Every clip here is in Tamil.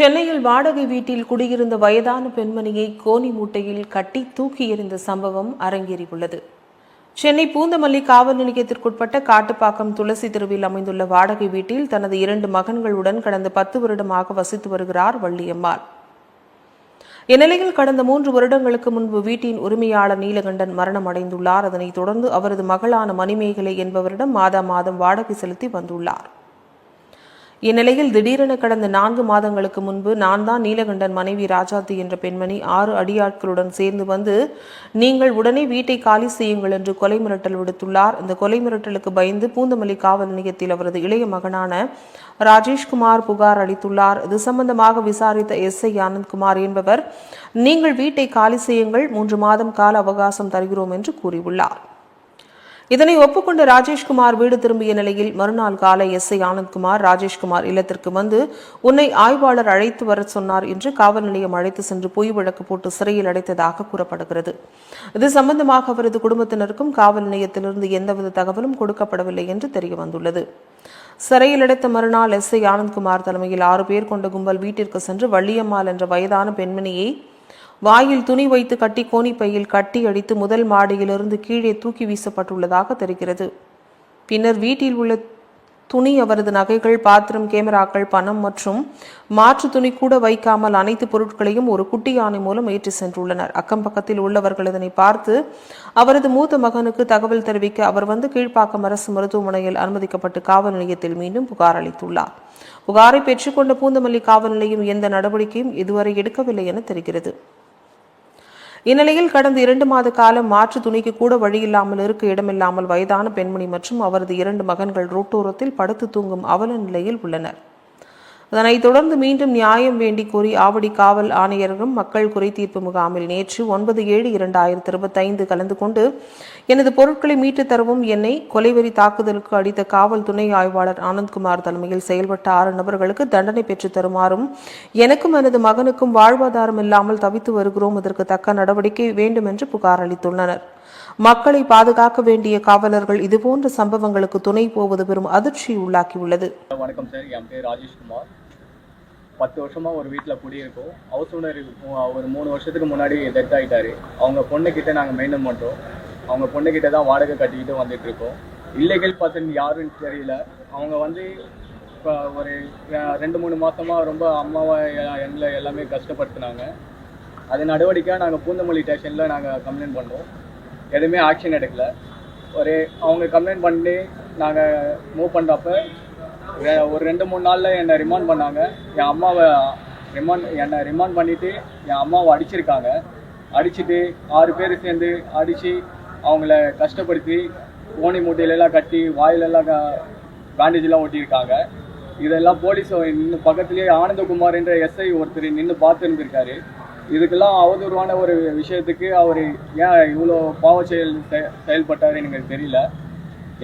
சென்னையில் வாடகை வீட்டில் குடியிருந்த வயதான பெண்மணியை கோணி மூட்டையில் கட்டி தூக்கி எறிந்த சம்பவம் அரங்கேறியுள்ளது. சென்னை பூந்தமல்லி காவல் நிலையத்திற்குட்பட்ட காட்டுப்பாக்கம் துளசி தெருவில் அமைந்துள்ள வாடகை வீட்டில் தனது இரண்டு மகன்களுடன் கடந்த பத்து வருடமாக வசித்து வருகிறார் வள்ளியம்மாள். இந்நிலையில் கடந்த மூன்று வருடங்களுக்கு முன்பு வீட்டின் உரிமையாளர் நீலகண்டன் மரணம் அடைந்துள்ளார். அதனைத் தொடர்ந்து அவரது மகளான மணிமேகலை என்பவரிடம் மாதா மாதம் வாடகை செலுத்தி வந்துள்ளார். இந்நிலையில் திடீரென கடந்த நான்கு மாதங்களுக்கு முன்பு நான் தான் நீலகண்டன் மனைவி ராஜாத்தி என்ற பெண்மணி ஆறு அடியாட்களுடன் சேர்ந்து வந்து நீங்கள் உடனே வீட்டை காலி செய்யுங்கள் என்று கொலை மிரட்டல் விடுத்துள்ளார். இந்த கொலை மிரட்டலுக்கு பயந்து பூந்தமல்லி காவல் நிலையத்தில் அவரது இளைய மகனான ராஜேஷ்குமார் புகார் அளித்துள்ளார். இது சம்பந்தமாக விசாரித்த எஸ். ஐ. ஆனந்த்குமார் என்பவர் நீங்கள் வீட்டை காலி செய்யுங்கள் மூன்று மாதம் கால அவகாசம் தருகிறோம் என்று கூறியுள்ளார். இதனை ஒப்புக்கொண்ட ராஜேஷ்குமார் வீடு திரும்பிய நிலையில் மறுநாள் காலை எஸ் ஐ ஆனந்த்குமார் ராஜேஷ்குமார் இல்லத்திற்கு வந்து உன்னை ஆய்வாளர் அழைத்து வரச் சொன்னார் என்று காவல் நிலையம் அழைத்து சென்று பொய் வழக்கு போட்டு சிறையில் அடைத்ததாக கூறப்படுகிறது. இது சம்பந்தமாக அவரது குடும்பத்தினருக்கும் காவல் நிலையத்திலிருந்து எந்தவித தகவலும் கொடுக்கப்படவில்லை என்று தெரிய வந்துள்ளது. சிறையில் அடைத்த மறுநாள் எஸ் ஐ ஆனந்த்குமார் தலைமையில் ஆறு பேர் கொண்ட கும்பல் வீட்டிற்கு சென்று வள்ளியம்மாள் என்ற வயதான பெண்மணியை வாயில் துணி வைத்து கட்டி கோணிப்பையில் கட்டி அடித்து முதல் மாடியிலிருந்து கீழே தூக்கி வீசப்பட்டுள்ளதாக தெரிகிறது. பின்னர் வீட்டில் உள்ள துணி அவரது நகைகள் பாத்திரம் கேமராக்கள் பணம் மற்றும் மாற்று துணி கூட வைக்காமல் அனைத்து பொருட்களையும் ஒரு குட்டி யானை மூலம் ஏற்றி சென்றுள்ளனர். அக்கம் பக்கத்தில் உள்ளவர்கள் இதனை பார்த்து அவரது மூத்த மகனுக்கு தகவல் தெரிவிக்க அவர் வந்து கீழ்ப்பாக்கம் அரசு மருத்துவமனையில் அனுமதிக்கப்பட்டு காவல் நிலையத்தில் மீண்டும் புகார் அளித்துள்ளார். புகாரை பெற்றுக்கொண்ட பூந்தமல்லி காவல் நிலையம் எந்த நடவடிக்கையும் இதுவரை எடுக்கவில்லை என தெரிகிறது. இந்நிலையில் கடந்த இரண்டு மாத காலம் மாற்று துணிக்கு கூட வழியில்லாமல் இருக்க இடமில்லாமல் வயதான பெண்மணி மற்றும் அவரது இரண்டு மகன்கள் ரோட்டோரத்தில் படுத்து தூங்கும் அவல நிலையில் உள்ளனர். அதனைத் தொடர்ந்து மீண்டும் நியாயம் வேண்டி கூறி ஆவடி காவல் ஆணையரும் மக்கள் குறை தீர்ப்பு முகாமில் நேற்று ஒன்பது ஏழு இரண்டாயிரத்தி இருபத்தைந்து கலந்து கொண்டு எனது பொருட்களை மீட்டுத் தரவும் என்னை கொலைவெறி தாக்குதலுக்கு அடித்த காவல் துணை ஆய்வாளர் ஆனந்த்குமார் தலைமையில் செயல்பட்ட ஆறு நபர்களுக்கு தண்டனை பெற்றுத் தருமாறும் எனக்கும் எனது மகனுக்கும் வாழ்வாதாரம் இல்லாமல் தவித்து வருகிறோம். இதற்கு தக்க நடவடிக்கை வேண்டும் என்று புகார் அளித்துள்ளனர். மக்களை பாதுகாக்க வேண்டிய காவலர்கள் இதுபோன்ற சம்பவங்களுக்கு துணை போவது பெரும் அதிர்ச்சியை உள்ளாக்கியுள்ளது. வணக்கம் சார். என் பேர் ராஜேஷ்குமார். பத்து வருஷமாக ஒரு வீட்டில் குடியிருக்கோம். ஹவுஸ் ஓனர் ஒரு மூணு வருஷத்துக்கு முன்னாடி டெத் ஆகிட்டாரு அவங்க பொண்ணுக்கிட்ட நாங்கள் மெயின்டைன் பண்ணுறோம் அவங்க பொண்ணுக்கிட்ட தான் வாடகை கட்டிக்கிட்டு வந்துட்டு இருக்கோம் இல்லீகல் பர்சன் யாருன்னு தெரியல. அவங்க வந்து இப்போ ஒரு ரெண்டு மூணு மாசமாக ரொம்ப அம்மாவை எங்களை எல்லாமே கஷ்டப்படுத்துனாங்க. அது நடவடிக்கையாக நாங்கள் பூந்தமல்லி ஸ்டேஷனில் நாங்கள் கம்ப்ளைண்ட் பண்ணோம் எதுவுமே ஆக்ஷன் எடுக்கல. ஒரு அவங்க கம்ப்ளைண்ட் பண்ணி நாங்கள் மூவ் பண்ணுறப்ப ஒரு ரெண்டு மூணு நாளில் என்னை ரிமாண்ட் பண்ணாங்க. என் அம்மாவை ரிமாண்ட் என்னை ரிமாண்ட் பண்ணிவிட்டு என் அம்மாவை அடிச்சிருக்காங்க. அடிச்சுட்டு ஆறு பேர் சேர்ந்து அடித்து அவங்கள கஷ்டப்படுத்தி ஓனி மூட்டையிலலாம் கட்டி வாயிலெல்லாம் பேண்டேஜெலாம் ஒட்டியிருக்காங்க. இதெல்லாம் போலீஸ் நின்று பக்கத்துலேயே ஆனந்தகுமார் என்ற எஸ்ஐ ஒருத்தர் நின்று பார்த்துருந்துருக்காரு இதுக்கெல்லாம் அவதூறான ஒரு விஷயத்துக்கு அவர் ஏன் இவ்வளோ பாவ செயல் செ- செயல்பட்டாரு எனக்கு தெரியல.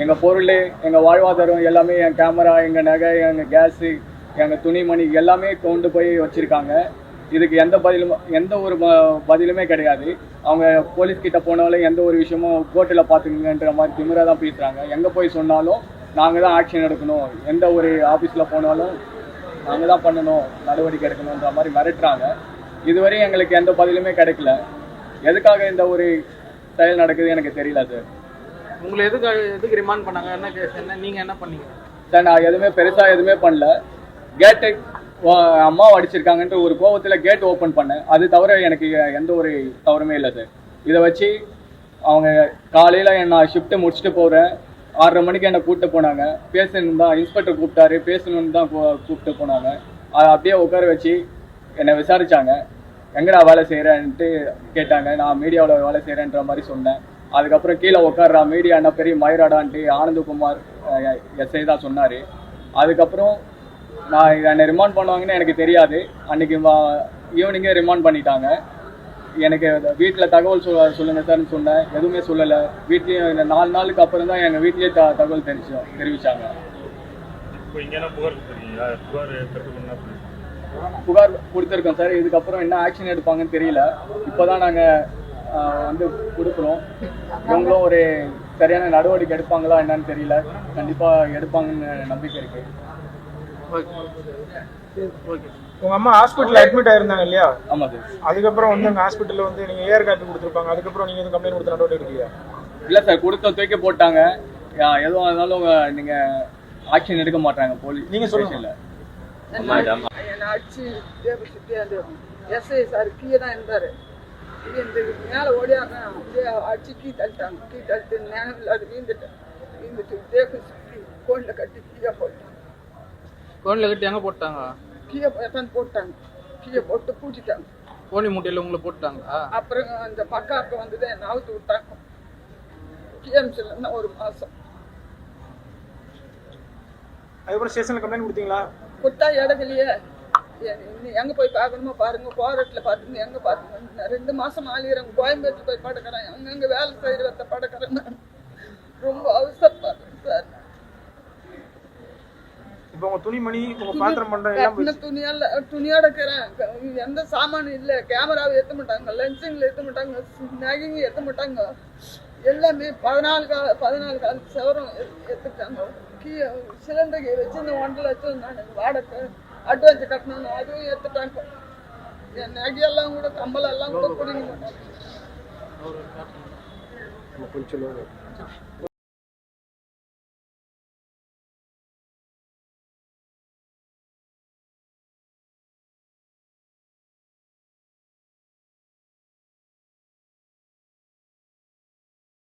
எங்கள் பொருள் எங்கள் வாழ்வாதாரம் எல்லாமே என் கேமரா எங்கள் நகை எங்கள் கேஸு எங்கள் துணிமணி எல்லாமே கொண்டு போய் வச்சுருக்காங்க. இதுக்கு எந்த பதிலும் எந்த ஒரு பதிலுமே கிடையாது. அவங்க போலீஸ்கிட்ட போனாலும் எந்த ஒரு விஷயமும் கோர்ட்டில் பார்த்துக்குங்கன்ற மாதிரி திமிராக தான் பேசுகிறாங்க எங்கே போய் சொன்னாலும் நாங்கள் தான் ஆக்ஷன் எடுக்கணும். எந்த ஒரு ஆஃபீஸில் போனாலும் நாங்கள் தான் பண்ணணும் நடவடிக்கை எடுக்கணுன்ற மாதிரி மிரட்டுறாங்க. இதுவரையும் எங்களுக்கு எந்த பதிலுமே கிடைக்கல. எதுக்காக இந்த ஒரு செயல் நடக்குது எனக்கு தெரியல சார் உங்களை எதுக்கு எதுக்கு ரிமாண்ட் பண்ணாங்க? என்ன கேஸ் என்ன நீங்க என்ன பண்ணீங்க? சார் நான் எதுவுமே பெருசாக எதுவுமே பண்ணல. கேட்டை அம்மா அடிச்சிருக்காங்கன்ட்டு ஒரு கோவத்தில் கேட் ஓப்பன் பண்ணேன். அது தவிர எனக்கு எந்த ஒரு தவறுமே இல்லை சார் இதை வச்சு அவங்க காலையில் நான் ஷிஃப்ட்டு முடிச்சுட்டு போகிறேன் ஆறரை மணிக்கு என்னை கூப்பிட்டு போனாங்க. பேசணும் தான் இன்ஸ்பெக்டர் கூப்பிட்டாரு. பேசணும்னு தான் கூப்பிட்டு போனாங்க. அதை அப்படியே உட்கார வச்சு என்னை விசாரிச்சாங்க. எங்கடா வேலை செய்கிறேன்ட்டு கேட்டாங்க. நான் மீடியாவில் வேலை செய்கிறேன்ற மாதிரி சொன்னேன். அதுக்கப்புறம் கீழே உட்கார்றா மீடியா என்ன பெரிய மயிராடான்ட்டு ஆனந்தகுமார் எஸ்ஐ தான் சொன்னார். அதுக்கப்புறம் நான் என்னை ரிமாண்ட் பண்ணுவாங்கன்னு எனக்கு தெரியாது. அன்னைக்கு ஈவினிங்கே ரிமாண்ட் பண்ணிட்டாங்க. எனக்கு வீட்டில் தகவல் சொல் சொல்லுங்க சார்னு சொன்னேன். எதுவுமே சொல்லலை. வீட்லேயும் இந்த நாலு நாளுக்கு அப்புறம் தான் எங்கள் வீட்லேயே த தகவல் தெரிவிச்சோம் பண்ணீங்க புகார் கொடுத்துருக்கோம் சார். இதுக்கப்புறம் என்ன ஆக்ஷன் எடுப்பாங்கன்னு தெரியல. இப்போ தான் நாங்கள் வந்து கொடுக்குறோம் இவங்களும் ஒரு சரியான நடவடிக்கை எடுப்பாங்களா என்னன்னு தெரியல. கண்டிப்பாக எடுப்பாங்கன்னு நம்பிக்கை ஓகே. உங்க அம்மா ஹாஸ்பிட்டல் அட்மிட் ஆயிருந்தாங்க இல்லையா? ஆமாம் சார். அதுக்கப்புறம் வந்து அங்க ஹாஸ்பிட்டல்ல வந்து நீங்க ஏர் காப்பி கொடுத்துருப்பாங்க. அதுக்கப்புறம் நீங்க எதுவும் கம்ப்ளைண்ட் கொடுத்த நடவடிக்கை எடுக்கலையா? இல்லை சார் கொடுத்த தூக்கி போட்டாங்க. எதுவும் இருந்தாலும் உங்க- நீங்க ஆக்ஷன் எடுக்க மாட்டாங்க போலீஸ் நீங்க சொல்லுங்க. சுற்றி அந்த எஸ்ஐ சார் கீழே தான் இருந்தார். இந்த மேலே ஓடியாங்க அப்படியே அடிச்சு கீ தள்ளிட்டாங்க. கீ தள்ளிட்டு நேரம் இல்லாத வீந்துட்டேன். வீந்துட்டு டேபிள் சுற்றி கோனில் கட்டி கீழே போட்டாங்க. கோனில் கட்டி எங்கே போட்டாங்க? கீழே எத்தான் போட்டாங்க? கீழே போட்டு பூட்டிட்டாங்க. கோனி மூட்டையில் உங்களை போட்டாங்களா? அப்புறம் அந்த பக்காக்க வந்ததை என்னை அவுத்து விட்டாங்க. டிஎம்சியில் ஒரு மாதம் அதுக்கப்புறம் ஸ்டேஷன்ல கம்ப்ளைண்ட் கொடுத்தீங்களா? கொடுத்தா இடத்துலயே எங்க போய் பார்க்கணுமோ பாருங்க போராட்டில் பார்த்துங்க எங்க பார்த்துங்க ரெண்டு மாசம் ஆளுகிறேன் கோயம்பேட்டில் போய் படுக்கிறேன் அங்கங்க வேலை செய்கிற வத்த படுக்கிறேன் ரொம்ப அவசரப்படுறேன் சார். இப்போ உங்க துணிமணி உங்க பாத்திரம் பண்ற எல்லாம் கட்டின துணியால துணியோட இருக்கிறேன் எந்த சாமானும் இல்லை. கேமராவை ஏற்ற மாட்டாங்க லென்சிங்கில் ஏற்ற மாட்டாங்க நகைங்க ஏற்ற மாட்டாங்க. எல்லாமே பதினாலு கால பதினாலு கால சவரம் எடுத்துட்டாங்க கீ சிலிண்டருக்கு வச்சு இந்த ஒன்றரை லட்சம் நான் வாடகை அட்வான்ஸ் கட்டணும் அதுவும் எடுத்துட்டாங்க என் நகையெல்லாம் கூட கம்பளெல்லாம் கூட பிடிங்க மாட்டாங்க கொஞ்சம்